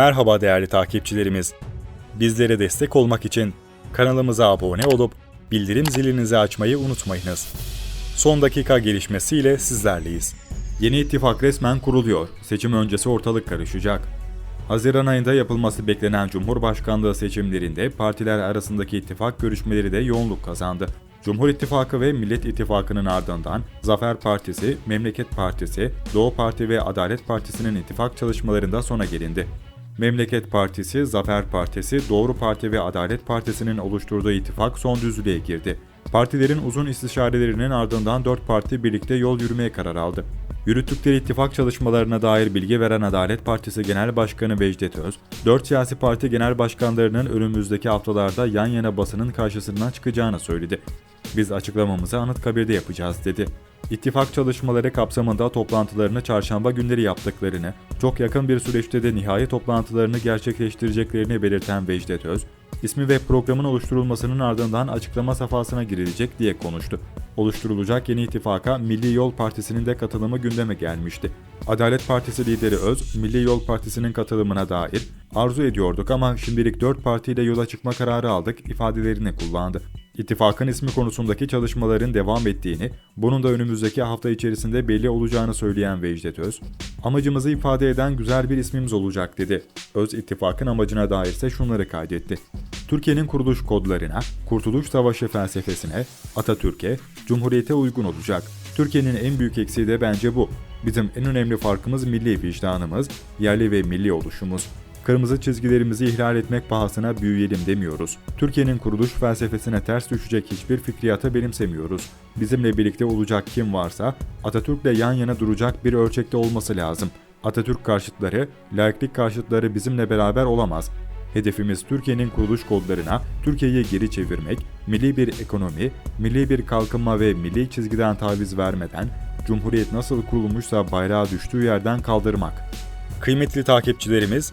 Merhaba değerli takipçilerimiz. Bizlere destek olmak için kanalımıza abone olup bildirim zilinizi açmayı unutmayınız. Son dakika gelişmesiyle sizlerleyiz. Yeni ittifak resmen kuruluyor. Seçim öncesi ortalık karışacak. Haziran ayında yapılması beklenen Cumhurbaşkanlığı seçimlerinde partiler arasındaki ittifak görüşmeleri de yoğunluk kazandı. Cumhur İttifakı ve Millet İttifakı'nın ardından Zafer Partisi, Memleket Partisi, Doğu Parti ve Adalet Partisi'nin ittifak çalışmalarında sona gelindi. Memleket Partisi, Zafer Partisi, Doğru Parti ve Adalet Partisi'nin oluşturduğu ittifak son düzlüğe girdi. Partilerin uzun istişarelerinin ardından dört parti birlikte yol yürümeye karar aldı. Yürüttükleri ittifak çalışmalarına dair bilgi veren Adalet Partisi Genel Başkanı Vecdet Öz, dört siyasi parti genel başkanlarının önümüzdeki haftalarda yan yana basının karşısına çıkacağını söyledi. Biz açıklamamızı Anıtkabir'de yapacağız dedi. İttifak çalışmaları kapsamında toplantılarını çarşamba günleri yaptıklarını, çok yakın bir süreçte de nihai toplantılarını gerçekleştireceklerini belirten Vecdet Öz, ismi ve programın oluşturulmasının ardından açıklama safhasına girilecek diye konuştu. Oluşturulacak yeni ittifaka Milli Yol Partisi'nin de katılımı gündeme gelmişti. Adalet Partisi lideri Öz, Milli Yol Partisi'nin katılımına dair arzu ediyorduk ama şimdilik dört partiyle yola çıkma kararı aldık ifadelerini kullandı. İttifakın ismi konusundaki çalışmaların devam ettiğini, bunun da önümüzdeki hafta içerisinde belli olacağını söyleyen Vecdet Öz, amacımızı ifade eden güzel bir ismimiz olacak dedi. Öz ittifakın amacına dair ise şunları kaydetti. Türkiye'nin kuruluş kodlarına, Kurtuluş Savaşı felsefesine, Atatürk'e, Cumhuriyete uygun olacak. Türkiye'nin en büyük eksiği de bence bu. Bizim en önemli farkımız milli vicdanımız, yerli ve milli oluşumuz. Kırmızı çizgilerimizi ihlal etmek pahasına büyüyelim demiyoruz. Türkiye'nin kuruluş felsefesine ters düşecek hiçbir fikriyata benimsemiyoruz. Bizimle birlikte olacak kim varsa Atatürk'le yan yana duracak bir ölçekte olması lazım. Atatürk karşıtları, laiklik karşıtları bizimle beraber olamaz. Hedefimiz Türkiye'nin kuruluş kodlarına Türkiye'yi geri çevirmek, milli bir ekonomi, milli bir kalkınma ve milli çizgiden taviz vermeden Cumhuriyet nasıl kurulmuşsa bayrağı düştüğü yerden kaldırmak. Kıymetli takipçilerimiz,